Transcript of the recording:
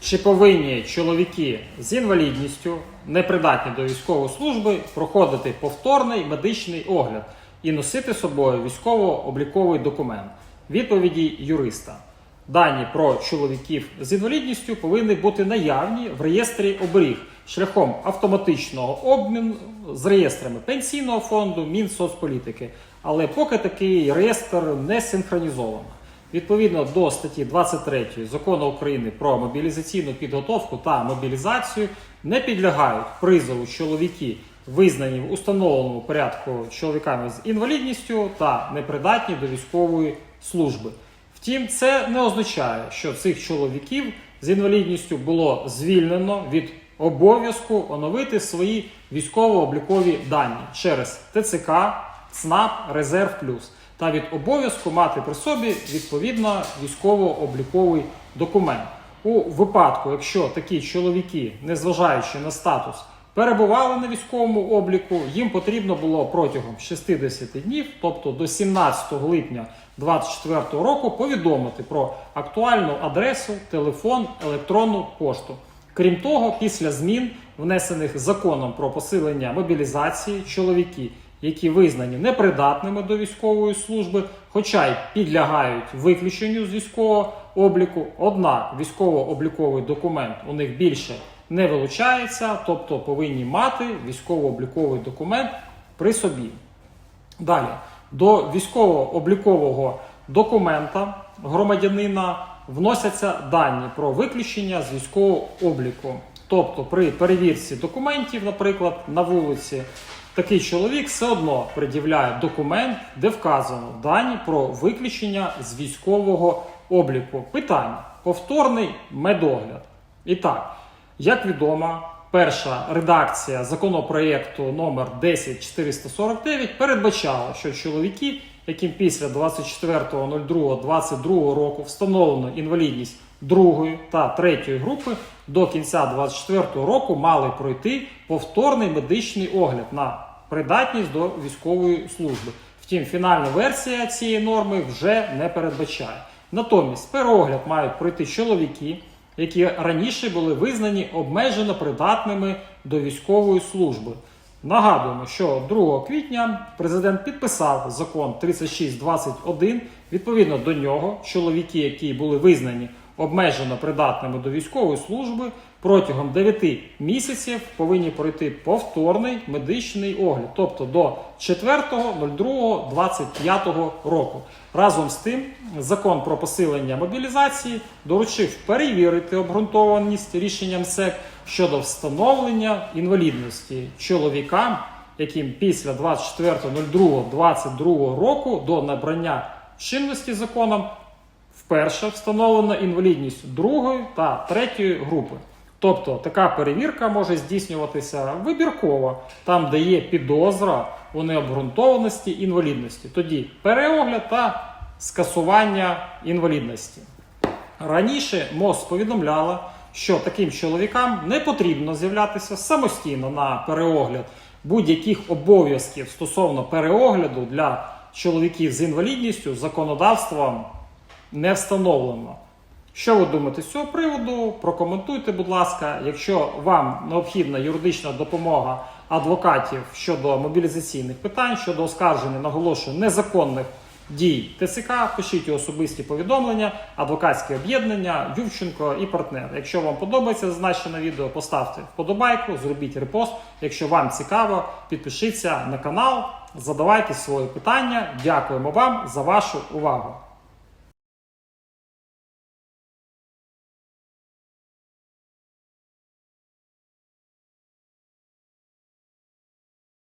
Чи повинні чоловіки з інвалідністю, непридатні до військової служби, проходити повторний медичний огляд і носити з собою військово-обліковий документ? Відповіді юриста. Дані про чоловіків з інвалідністю повинні бути наявні в реєстрі оберіг шляхом автоматичного обміну з реєстрами пенсійного фонду, Мінсоцполітики. Але поки такий реєстр не синхронізовано. Відповідно до статті 23 закону України про мобілізаційну підготовку та мобілізацію не підлягають призову чоловіки, визнані в установленому порядку чоловіками з інвалідністю та непридатні до військової служби. Втім, це не означає, що цих чоловіків з інвалідністю було звільнено від обов'язку оновити свої військово-облікові дані через ТЦК, ЦНАП, Резерв Плюс та від обов'язку мати при собі відповідно військово-обліковий документ. У випадку, якщо такі чоловіки, незважаючи на статус, перебували на військовому обліку, їм потрібно було протягом 60 днів, тобто до 17 липня 2024 року, повідомити про актуальну адресу, телефон, електронну пошту. Крім того, після змін, внесених законом про посилення мобілізації, чоловіки, які визнані непридатними до військової служби, хоча й підлягають виключенню з військового обліку, однак військово-обліковий документ у них більше не вилучається, тобто повинні мати військово-обліковий документ при собі. Далі, до військово-облікового документа громадянина вносяться дані про виключення з військового обліку. Тобто, при перевірці документів, наприклад, на вулиці, такий чоловік все одно пред'являє документ, де вказано дані про виключення з військового обліку. Питання: повторний медогляд. І так, як відомо, перша редакція законопроєкту номер 10449 передбачала, що чоловіки, яким після 24.02.22 року встановлено інвалідність другої та третьої групи, до кінця 2024 року мали пройти повторний медичний огляд на придатність до військової служби. Втім, фінальна версія цієї норми вже не передбачає. Натомість переогляд мають пройти чоловіки, які раніше були визнані обмежено придатними до військової служби. Нагадуємо, що 2 квітня президент підписав закон 3621. Відповідно до нього, чоловіки, які були визнані обмежено придатними до військової служби, протягом 9 місяців повинні пройти повторний медичний огляд, тобто до 4.02.25 року. Разом з тим, закон про посилення мобілізації доручив перевірити обґрунтованість рішенням СЕК щодо встановлення інвалідності чоловікам, яким після 24.02.22 року до набрання чинності законом вперше встановлена інвалідність другої та третьої групи. Тобто така перевірка може здійснюватися вибірково, там, де є підозра у необґрунтованості інвалідності. Тоді переогляд та скасування інвалідності. Раніше МОЗ повідомляла, що таким чоловікам не потрібно з'являтися самостійно на переогляд будь-яких обов'язків стосовно переогляду для чоловіків з інвалідністю законодавством не встановлено. Що ви думаєте з цього приводу? Прокоментуйте, будь ласка. Якщо вам необхідна юридична допомога адвокатів щодо мобілізаційних питань, щодо оскарження, наголошую, незаконних дій ТЦК, пишіть особисті повідомлення, адвокатське об'єднання, Ювченко і партнер. Якщо вам подобається зазначене відео, поставте вподобайку, зробіть репост. Якщо вам цікаво, підпишіться на канал, задавайте свої питання. Дякуємо вам за вашу увагу.